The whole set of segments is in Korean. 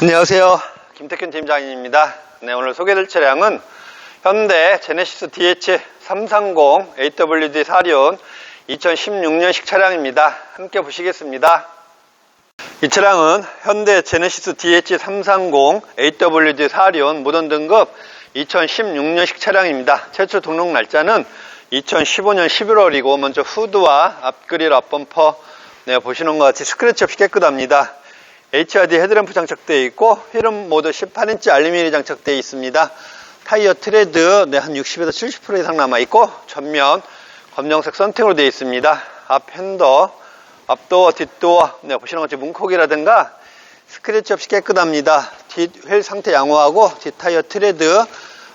안녕하세요. 김태균 팀장입니다. 네, 오늘 소개될 차량은 현대 제네시스 DH330 AWD 사륜 2016년식 차량입니다. 함께 보시겠습니다. 이 차량은 현대 제네시스 DH330 AWD 사륜 모던 등급 2016년식 차량입니다. 최초 등록 날짜는 2015년 11월이고 먼저 후드와 앞그릴 앞범퍼 네, 보시는 것 같이 스크래치 없이 깨끗합니다. HRD 헤드램프 장착되어 있고 휠은 모두 18인치 알루미늄 장착되어 있습니다. 타이어 트레드 네, 한 60에서 70% 이상 남아 있고 전면 검정색 선팅으로 되어 있습니다. 앞 핸더, 앞도어, 뒷도어 네, 보시는 것처럼 문콕이라든가 스크래치 없이 깨끗합니다. 뒷휠 상태 양호하고 뒷 타이어 트레드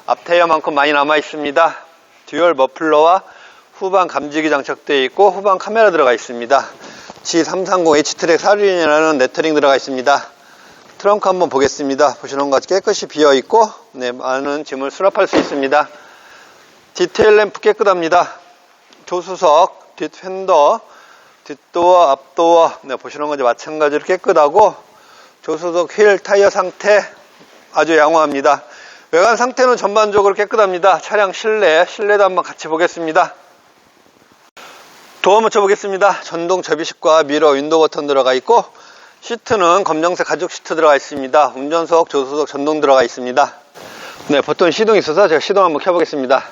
앞 타이어만큼 많이 남아 있습니다. 듀얼 머플러와 후방 감지기 장착되어 있고 후방 카메라 들어가 있습니다. G330 H트랙 사륜이라는 레터링 들어가 있습니다. 트렁크 한번 보겠습니다. 보시는 것 같이 깨끗이 비어 있고 네, 많은 짐을 수납할 수 있습니다. 디테일 램프 깨끗합니다. 조수석, 뒷 팬더, 뒷도어, 앞도어 네, 보시는 것과 마찬가지로 깨끗하고 조수석 휠 타이어 상태 아주 양호합니다. 외관 상태는 전반적으로 깨끗합니다. 차량 실내, 실내도 한번 같이 보겠습니다. 도어 맞춰 보겠습니다. 전동 접이식과 미러 윈도우 버튼 들어가 있고 시트는 검정색 가죽 시트 들어가 있습니다. 운전석, 조수석 전동 들어가 있습니다. 네, 버튼 시동이 있어서 제가 시동 한번 켜보겠습니다.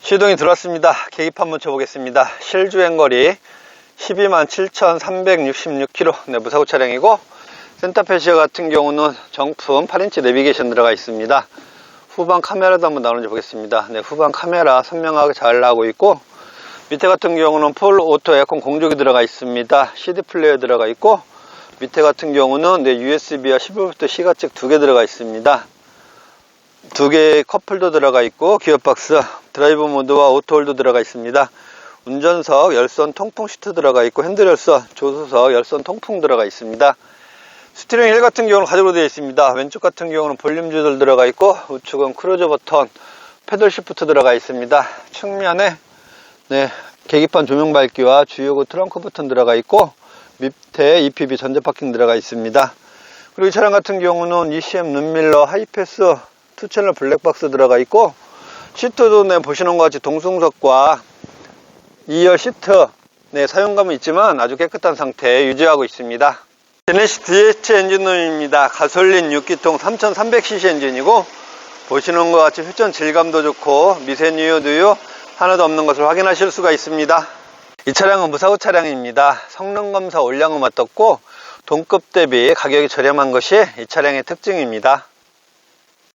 시동이 들어왔습니다. 계기판 맞춰 보겠습니다. 실주행 거리 12만 7,366km 네, 무사고 차량이고 센터페 시어 같은 경우는 정품 8인치 내비게이션 들어가 있습니다. 후방 카메라도 한번 나오는지 보겠습니다. 네, 후방 카메라 선명하게 잘 나오고 있고 밑에 같은 경우는 폴 오토 에어컨 공조기 들어가 있습니다. CD 플레이어 들어가 있고 밑에 같은 경우는 네, USB와 12V C가잭 두개 들어가 있습니다. 두 개의 커플도 들어가 있고 기어박스 드라이브 모드와 오토홀도 들어가 있습니다. 운전석 열선 통풍 시트 들어가 있고 핸들 열선 조수석 열선 통풍 들어가 있습니다. 스티링 휠 같은 경우는 가죽으로 되어 있습니다. 왼쪽 같은 경우는 볼륨 조절 들어가 있고 우측은 크루즈 버튼 패들 시프트 들어가 있습니다. 측면에 네, 계기판 조명 밝기와 주요구 트렁크 버튼 들어가 있고 밑에 EPB 전자 파킹 들어가 있습니다. 그리고 이 차량 같은 경우는 ECM 눈밀러 하이패스 투 채널 블랙박스 들어가 있고 시트도 네, 보시는 것 같이 동승석과 2열 시트 네, 사용감은 있지만 아주 깨끗한 상태 유지하고 있습니다. 제네시스 DH 엔진룸입니다. 가솔린 6기통 3300cc 엔진이고 보시는 것 같이 흡전 질감도 좋고 미세누유 누유 하나도 없는 것을 확인하실 수가 있습니다. 이 차량은 무사고 차량입니다. 성능검사 올량은 어떻고 동급 대비 가격이 저렴한 것이 이 차량의 특징입니다.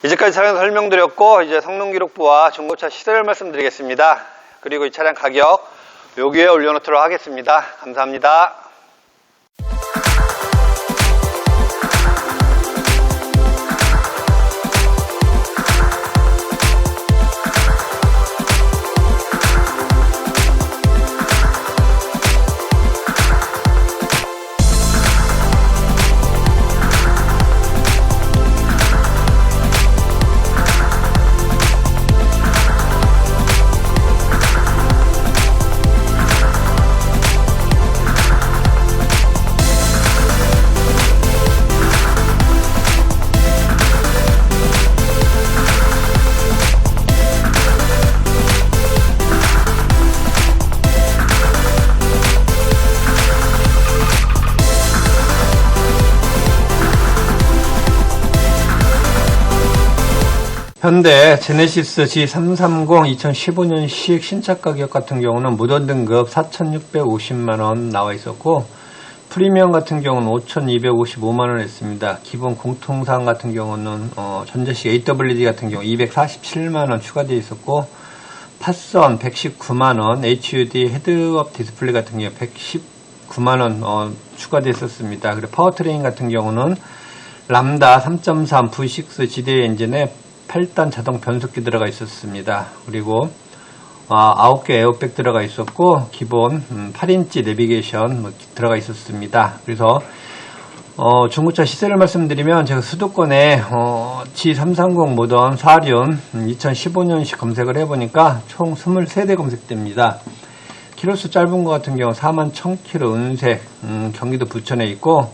이제까지 차량 설명드렸고 이제 성능기록부와 중고차 시세를 말씀드리겠습니다. 그리고 이 차량 가격 여기에 올려놓도록 하겠습니다. 감사합니다. 현대 제네시스 G330 2015년식 신차 가격 같은 경우는 무던 등급 4,650만원 나와 있었고 프리미엄 같은 경우는 5,255만원 했습니다. 기본 공통사항 같은 경우는 어, 전자식 AWD 같은 경우 247만원 추가되어 있었고 팟선 119만원, HUD 헤드업 디스플레이 같은 경우 119만원 어, 추가되어 있었습니다. 그리고 파워트레인 같은 경우는 람다 3.3 V6 GD 엔진에 8단 자동 변속기 들어가 있었습니다. 그리고 아, 9개 에어백 들어가 있었고 기본 음, 8인치 내비게이션 뭐 들어가 있었습니다. 그래서 어, 중고차 시세를 말씀드리면 제가 수도권에 어, G330 모던 4륜 2015년식 검색을 해보니까 총 23대 검색됩니다. 키로수 짧은 것 같은 경우 4만 1000km 은색 음, 경기도 부천에 있고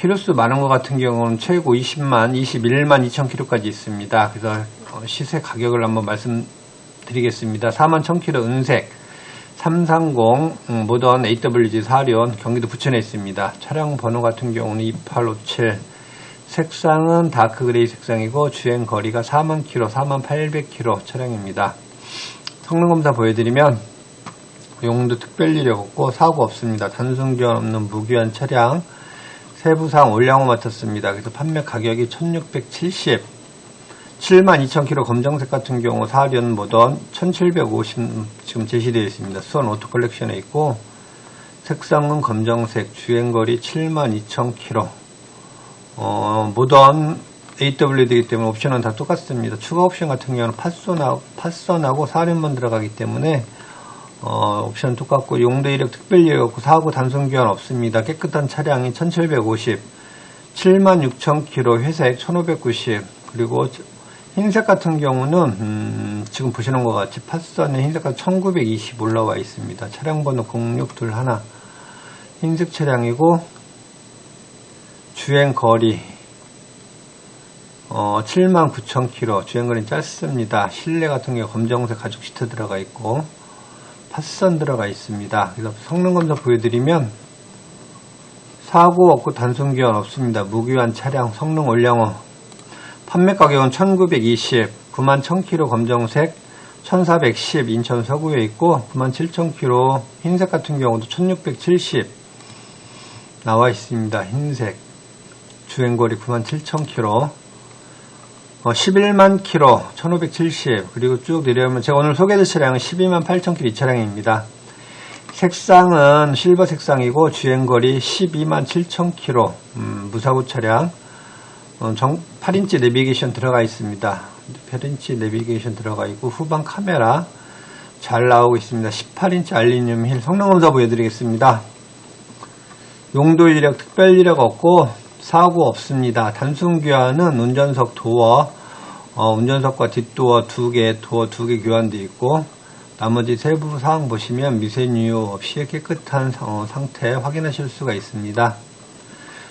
키로수 많은 것 같은 경우는 최고 20만 21만 2000km까지 있습니다. 그래서 어, 시세 가격을 한번 말씀드리겠습니다. 4만 1000km 은색 330 음, 모던 AWG 4륜 경기도 부천에 있습니다. 차량 번호 같은 경우는 2857 색상은 다크 그레이 색상이고 주행 거리가 4만 km, 4만 800km 차량입니다. 성능 검사 보여드리면 용도 특별 이력 없고 사고 없습니다. 단순 교환 없는 무기한 차량 세부상 올량호 맡았습니다. 그래서 판매 가격이 1670 72,000km 검정색 같은 경우 4륜 모던 1750 지금 제시되어 있습니다. 수원 오토 컬렉션에 있고 색상은 검정색 주행거리 72,000km 어, 모던 AWD이기 때문에 옵션은 다 똑같습니다. 추가 옵션 같은 경우는 파손하고 4륜만 들어가기 때문에 어, 옵션 똑같고 용도 이력 특별 이력 없고 사고 단순 교환 없습니다. 깨끗한 차량이 1750 76,000km 회색 1590 그리고 흰색 같은 경우는 음, 지금 보시는 것 같이 파선에 흰색깔 1920 올라와 있습니다. 차량 번호 0621 흰색 차량이고 주행 거리 어, 79,000km 주행 거리는 짧습니다. 실내 같은 경우 검정색 가죽 시트 들어가 있고 파선 들어가 있습니다. 그래서 성능 검사 보여드리면 사고 없고 단순 기한 없습니다. 무기한 차량 성능 올량호 판매 가격은 1920 9만 1000km 검정색 1410 인천 서구에 있고 9만 7000km 흰색 같은 경우도 1670 나와 있습니다. 흰색 주행거리 9만 7000km 어, 11만 킬로 1570 그리고 쭉 내려오면 제가 오늘 소개해드릴 차량은 12만 8천 킬로 이 차량입니다. 색상은 실버 색상이고 주행거리 12만 7천 킬로 음, 무사고 차량 어, 정, 8인치 내비게이션 들어가 있습니다. 8인치 내비게이션 들어가 있고 후방 카메라 잘 나오고 있습니다. 18인치 알루미늄 힐 성능 검사 보여드리겠습니다. 용도 이력 특별 이력 없고 사고 없습니다. 단순 교환은 운전석 도어, 어, 운전석과 뒷도어 두 개, 도어 두 개 교환되어 있고 나머지 세부 사항 보시면 미세뉴 없이 깨끗한 어, 상태 확인하실 수가 있습니다.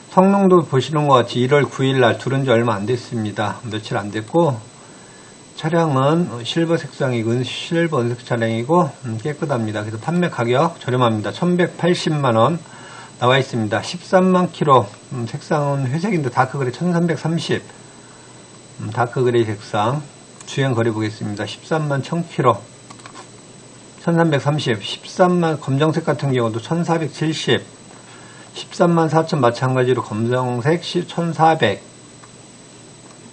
성능도 보시는 것 같이 1월 9일 날 두른 지 얼마 안 됐습니다. 며칠 안 됐고 차량은 실버 색상이고 실버 은색 차량이고 음, 깨끗합니다. 그래서 판매 가격 저렴합니다. 1180만원 나와 있습니다. 13만 킬로. 음, 색상은 회색인데 다크그레이 1330 음, 다크그레이 색상. 주행 거리 보겠습니다. 13만 1000km 1330 13만 검정색 같은 경우도 1470 13만 4000 마찬가지로 검정색 1400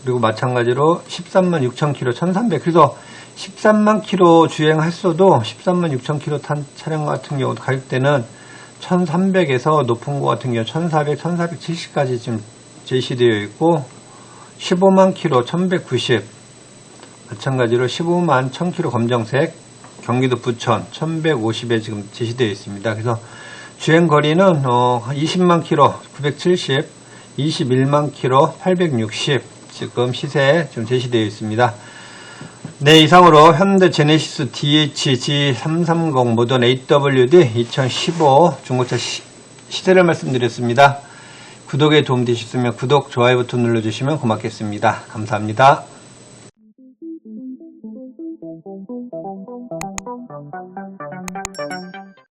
그리고 마찬가지로 13만 6000km 1300 그래서 13만 킬로 주행했어도 13만 6000km 탄 차량 같은 경우도 가격대는 1300에서 높은 것 같은 경우 1400, 1470까지 지금 제시되어 있고 15만 킬로 1190 마찬가지로 15만 1000km 검정색 경기도 부천 1150에 지금 제시되어 있습니다. 그래서 주행 거리는 어 20만 킬로 970 21만 킬로 860 지금 시세에 좀 제시되어 있습니다. 네, 이상으로 현대 제네시스 DHG330 모던 AWD 2015 중고차 시, 시세를 말씀드렸습니다. 구독에 도움 되셨으면 구독, 좋아요 버튼 눌러주시면 고맙겠습니다. 감사합니다.